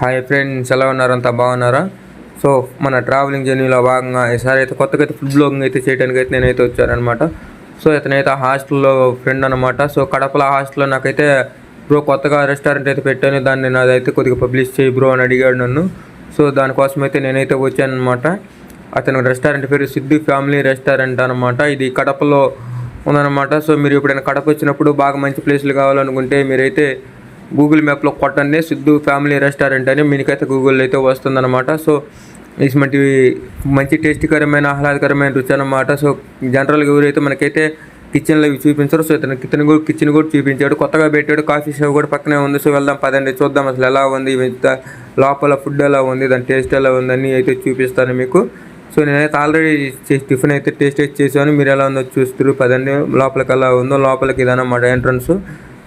Hi friends ఎలా ఉన్నారు? అంతా బాగున్నారా? సో మన ట్రావెలింగ్ జర్నీలో భాగంగా ఈసారి అయితే కొత్తగా అయితే ఫుడ్ బ్లాగింగ్ అయితే చేయడానికి అయితే నేనైతే వచ్చానమాట సో ఇతనైతే హాస్టల్లో ఫ్రెండ్ అనమాట సో కడపల హాస్టల్లో నాకైతే బ్రో కొత్తగా రెస్టారెంట్ అయితే పెట్టాను. దాన్ని నాదైతే కొద్దిగా పబ్లిష్ చేయి బ్రో అని అడిగాడు నన్ను. సో దానికోసం అయితే నేనైతే వచ్చానమాట అతను రెస్టారెంట్ పేరు సిద్ధు ఫ్యామిలీ రెస్టారెంట్ అనమాట ఇది కడపలో ఉందన్నమాట. సో మీరు ఎప్పుడైనా కడప వచ్చినప్పుడు బాగా మంచి ప్లేస్లు కావాలనుకుంటే మీరైతే గూగుల్ మ్యాప్లో కొట్టండి. సిద్ధు ఫ్యామిలీ రెస్టారెంట్ అని మీకైతే గూగుల్లో అయితే వస్తుందన్నమాట. సో ఇటువంటి మంచి టేస్టీకరమైన ఆహ్లాదకరమైన రుచి అనమాట సో జనరల్గా ఎవరైతే మనకైతే కిచెన్లో ఇవి చూపించారు సో ఇతను కిచెన్ కూడా కిచెన్ కూడా చూపించాడు. కొత్తగా పెట్టాడు. కాఫీ షాప్ కూడా పక్కనే ఉంది. సో వెళ్దాం పదండి. చూద్దాం అసలు ఎలా ఉంది. లోపల ఫుడ్ ఎలా ఉంది. దాని టేస్ట్ ఎలా ఉంది అని అయితే చూపిస్తాను మీకు. సో నేనైతే ఆల్రెడీ టిఫిన్ అయితే టేస్ట్ అయితే చేశాను. మీరు ఎలా ఉందో చూస్తారు పదండి. లోపలికి ఎలా ఉందో లోపలికి ఇదన్నమాట ఎంట్రన్స్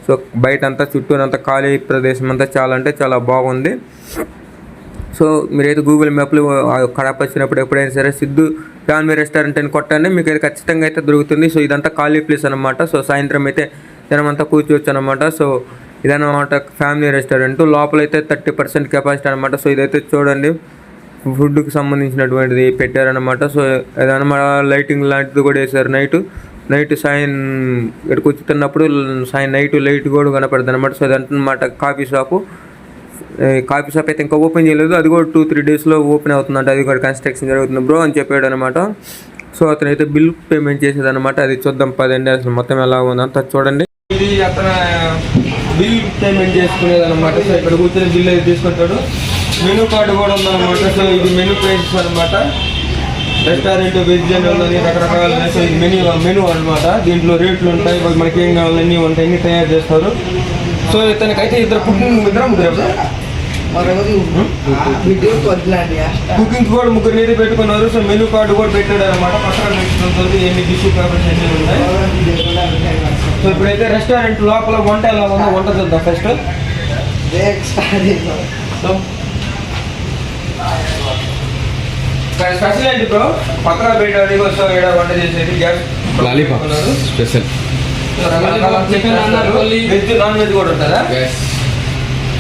సో బయట అంతా చుట్టూనంతా ఖాళీ ప్రదేశం అంతా చాలా అంటే చాలా బాగుంది. సో మీరైతే గూగుల్ మ్యాప్లు కడప వచ్చినప్పుడు ఎప్పుడైనా సరే సిద్ధు ఫ్యామిలీ రెస్టారెంట్ అని కొట్టండి మీకు అయితే ఖచ్చితంగా అయితే దొరుకుతుంది. సో ఇదంతా ఖాళీ ప్లేస్ అనమాట సో సాయంత్రం అయితే జనమంతా కూర్చోవచ్చు అనమాట సో ఇదన్నమాట ఫ్యామిలీ రెస్టారెంట్. లోపల అయితే థర్టీ పర్సెంట్ కెపాసిటీ అనమాట సో ఇదైతే చూడండి ఫుడ్కి సంబంధించినటువంటిది పెట్టారనమాట సో ఏదన్నమాట లైటింగ్ లాంటిది కూడా వేసారు నైట్. నైట్ సాయం ఇక్కడికి వచ్చి తిన్నప్పుడు సాయం నైట్ లైట్ కూడా కనపడుతుంది అనమాట సో అదనమాట కాఫీ షాపు. కాఫీ షాప్ అయితే ఇంకా ఓపెన్ చేయలేదు. అది కూడా టూ త్రీ డేస్లో ఓపెన్ అవుతుందంట. అది కూడా కన్స్ట్రక్షన్ జరుగుతుంది బ్రో అని చెప్పాడు అనమాట సో అతను అయితే బిల్ పేమెంట్ చేసేది అనమాట అది చూద్దాం పదండి. అసలు మొత్తం ఎలా ఉంది చూడండి. ఇది అతను బిల్ పేమెంట్ చేసుకునేది అనమాట సో ఇక్కడ కూర్చొని బిల్ అయితే తీసుకుంటాడు. మెనూ కార్డు కూడా ఉందన్నమాట. సో ఇది మెనూ ప్రైసెస్ అనమాట రెస్టారెంట్ వెజ్ అని ఉందని రకరకాల మెనూ మెనూ అనమాట దీంట్లో రేట్లు ఉంటాయి మనకి ఏం కావాలన్నీ ఉంటాయి అన్ని తయారు చేస్తారు. సో ఇతనికైతే ఇద్దరు కుకింగ్ ఇద్దరు ముగ్గురు కుకింగ్ కూడా ముగ్గురు అయితే పెట్టుకున్నారు సో మెనూ కార్డు కూడా పెట్టాడు అనమాట పక్కన పెట్టుకుంటుంది ఎన్ని డిష్ పేపర్స్ అన్ని ఉన్నాయి సో ఇప్పుడైతే రెస్టారెంట్ లోపల వంట ఎలా ఉందో వంట చూద్దాం ఫస్ట్ సో స్పెషల్ ఏంటి బ్రో పక్కన పెట్టాడు సో ఇక్కడ వంట చేసేది. Gas lollipop special chicken veg non veg కూడా ఉంటుందా?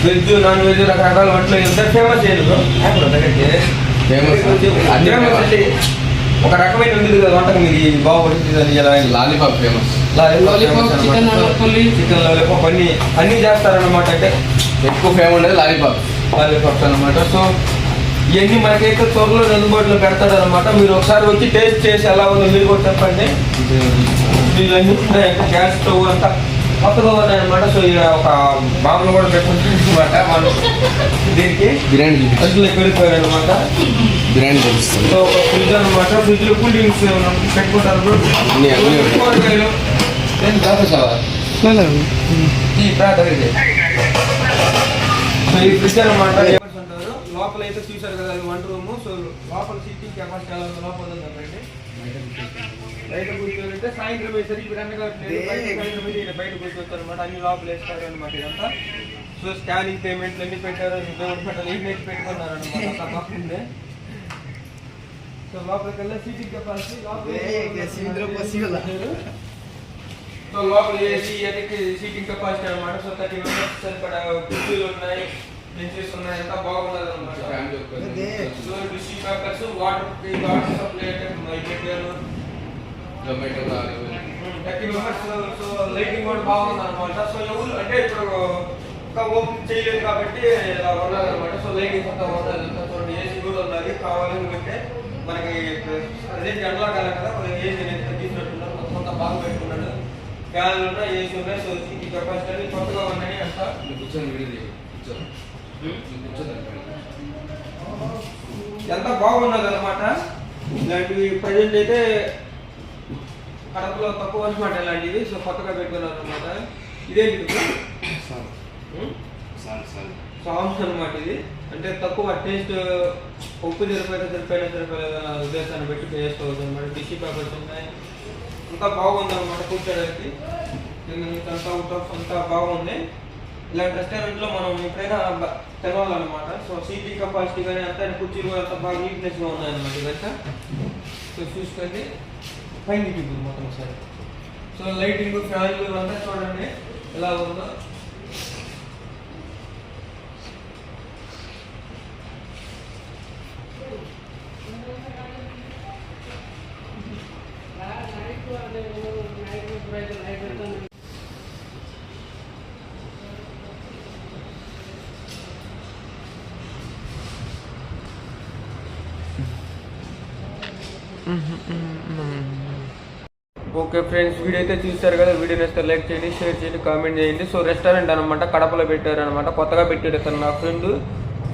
వెజ్ నాన్ వెజ్ రకరకాల వంటలు ఉంటాయి ఫేమస్ ఏంటి బ్రో ఫేమస్ ఫేమస్ అంటే ఒక రకమైన ఉంది కదా వంటకం ఇది అని ఎలా లాలీపాప్ ఫేమస్ చికెన్ లాలీపాప్ అన్ని అన్ని చేస్తారన్నమాట అంటే ఎక్కువ ఫేమస్ ఉండేది లాలీపాప్ లాలీపాప్స్ అనమాట సో ఇవన్నీ మనకైతే త్వరలో అందుబాటులో పెడతాడు అనమాట మీరు ఒకసారి వచ్చి టేస్ట్ చేసి ఎలా ఉందో మీరు కూడా చెప్పండి. వీళ్ళన్నీ ఉన్నాయంటే గ్యాస్ స్టవ్ అంతా కొత్తగా ఉన్నాయన్నమాట. సో ఇక ఒక బాంబులు కూడా పెట్టుకుంటుంది అనమాట వాళ్ళు దీనికి బిర్యానీ అందులో పెరిగిపోయారు అనమాట బిర్యానీ సో ఒక ఫ్రిడ్జ్ అనమాట ఫ్రిడ్జ్లో కూల్ డ్రింక్స్ పెట్టుకుంటారు. కూరగాయలు. ఏం దాపేసావా ఈ ప్రాంత దగ్గరికి. సో ఈ ఫ్రిడ్జ్ అనమాట లోపల అయితే చూశారు కదా అది వన్ రూమ్ సో లోపల సిట్టింగ్ కెపాసిటీ ఎలా ఉందో లోపల ఉందండి బయట కూర్చోవాలంటే సాయంత్రం వేసరికి ఇప్పుడు ఎండ కావట్లేదు బయట సాయంత్రం అయితే ఈయన బయట కూర్చోవచ్చు అనమాట అన్ని లోపల వేస్తారు అనమాట ఇదంతా సో స్కానింగ్ పేమెంట్లు అన్ని పెట్టారు దేవుడు పెట్టాలి ఈ నెట్ పెట్టుకున్నారు అనమాట అంతా బాగుంది సో లోపలికి వెళ్ళి సీటింగ్ కెపాసిటీ ఏ, సీట్లో పసిగల. సో లోపల ఏసీ అన్నిటి సీటింగ్ కెపాసిటీ అనమాట సో థర్టీ మెంబర్స్ సరిపడా కుర్చీలు ఉన్నాయి. బెంచెస్ ఉన్నాయి అంతా బాగున్నది అనమాట అదే. So tissue papers water water supply పెట్టారు Zomato thirty members so lighting కూడా బాగుంది అనమాట సో ఎవరు అంటే ఇప్పుడు ఇంకా ఓపెన్ చేయలేదు కాబట్టి ఇలా ఉన్నది అనమాట సో లైటింగ్ అంతా ఉన్నది అంతా చూడండి ఏసీ కూడా ఉన్నది కావాలనుకుంటే మనకి అదే ఎండాకాలం కదా మనకి ఏసీ అనేది తగ్గించినట్టున్నారు మొత్తం అంతా బాగా పెట్టుకున్నాడు. ఫ్యాన్లు ఉన్నాయి ఏసీ ఉన్నాయి సో ఈ కెపాసిటీ అన్ని కొత్తగా ఉన్నాయి అంతా. కూర్చొని వీడియో తీయి. ఎంత బాగున్నది అనమాట ఇలాంటివి ప్రజెంట్ అయితే కడపలో తక్కువ అనమాట ఇలాంటివి సో కొత్తగా పెట్టుకున్నారు అనమాట ఇదేంటి? సాంగ్స్ అనమాట ఇది. అంటే తక్కువ టేస్ట్ ఉప్పు సరిపోయిన సరిపోయిన సరిపోలేదు అన్న ఉద్దేశాన్ని పెట్టి చేసుకోవచ్చు అనమాట టిష్యూ పేపర్స్ ఉన్నాయి. అంతా బాగుంది అనమాట కూర్చోడానికి అంతా అంతా బాగుంది. ఇలాంటి రెస్టారెంట్లో మనం ఎప్పుడైనా తెలవాలన్నమాట. సో సీటింగ్ కెపాసిటీ కానీ అంతా కుర్చీలు కూడా అంత బాగా నీట్నెస్గా ఉన్నాయన్నమాట ఇదంతా. సో చూసుకోండి. పైన చూపు మొత్తం ఒకసారి. సో లైటింగ్ ఫ్యాన్లు అంతా చూడండి. ఎలా ఉందో. ఓకే ఫ్రెండ్స్ వీడియో అయితే చూస్తారు కదా వీడియో నచ్చితే లైక్ చేయండి షేర్ చేయండి కామెంట్ చేయండి. సో రెస్టారెంట్ అనమాట కడపలో పెట్టారనమాట కొత్తగా పెట్టాడు ఇతను నా ఫ్రెండ్.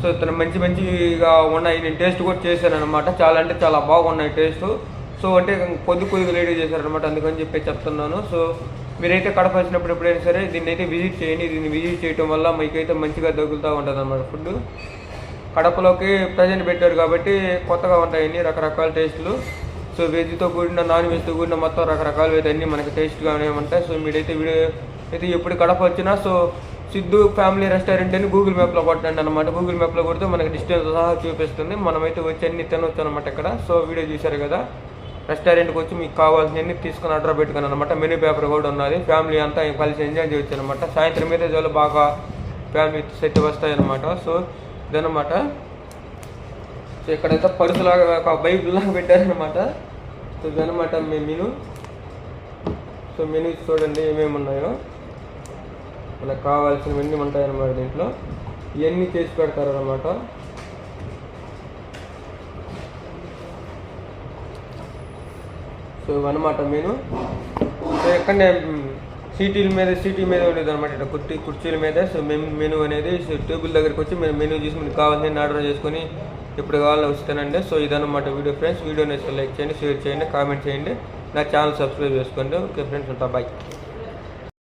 సో ఇతను మంచి మంచిగా ఉన్నాయి నేను టేస్ట్ కూడా చేశాను అనమాట చాలా అంటే చాలా బాగున్నాయి టేస్ట్. సో అంటే కొద్ది కొద్దిగా లేడీ చేశారనమాట అందుకని చెప్పి చెప్తున్నాను. సో మీరైతే కడప వచ్చినప్పుడు ఎప్పుడైనా సరే దీన్ని అయితే విజిట్ చేయండి. దీన్ని విజిట్ చేయడం వల్ల మీకైతే మంచిగా తగులుతూ ఉంటుంది అనమాట ఫుడ్ కడపలోకి ప్రజెంట్ పెట్టారు కాబట్టి కొత్తగా ఉంటాయండి రకరకాల టేస్టులు. సో వెజ్తో కూడిన నాన్ వెజ్తో కూడిన మొత్తం రకరకాలు అయితే అన్నీ మనకి టేస్ట్గానే ఉంటాయి. సో మీరైతే వీడియో అయితే ఎప్పుడు కడప వచ్చినా సో సిద్ధు ఫ్యామిలీ రెస్టారెంట్ అని గూగుల్ మ్యాప్లో కొట్టండి అనమాట గూగుల్ మ్యాప్లో కొడితే మనకి డిస్టెన్స్ సహా చూపిస్తుంది. మనమైతే వచ్చి అన్ని తినవచ్చు అనమాట ఇక్కడ. సో వీడియో చూశారు కదా రెస్టారెంట్కి వచ్చి మీకు కావాల్సినవి తీసుకుని ఆర్డర్ పెట్టుకుని అనమాట మెనూ పేపర్ కూడా ఉన్నది. ఫ్యామిలీ అంతా కలిసి ఎంజాయ్ చేయొచ్చు అనమాట సాయంత్రం మీద చాలా బాగా ఫ్యామిలీ సెట్ వస్తాయి అనమాట సో ఇదనమాట సో ఇక్కడైతే పరుసులాగా ఒక బైబిల్ లాగా పెట్టారనమాట సో ఇదనమాట మీ మెను. సో మెనూ చూడండి ఏమేమి ఉన్నాయో. ఇలా కావాల్సినవన్నీ ఉంటాయన్నమాట దీంట్లో. ఇవన్నీ చేసి పెడతారనమాట సో ఇవన్నమాట మెను. సో ఎక్కడనే సీటీల మీద సీటీ మీద ఉండేది అనమాట ఇట్లా కుర్చీ కుర్చీల మీద. సో మెను మెను అనేది టేబుల్ దగ్గరికి వచ్చి మేము మెనూ చూసి మీకు కావాల్సిన ఆర్డర్ చేసుకొని ఎప్పుడు కావాలో వస్తానండి. సో ఇదన్నమాట వీడియో ఫ్రెండ్స్. వీడియో లైక్ చేయండి షేర్ చేయండి కామెంట్ చేయండి. నా ఛానల్ సబ్స్క్రైబ్ చేసుకోండి. ఓకే ఫ్రెండ్స్ ఉంటా బాయ్.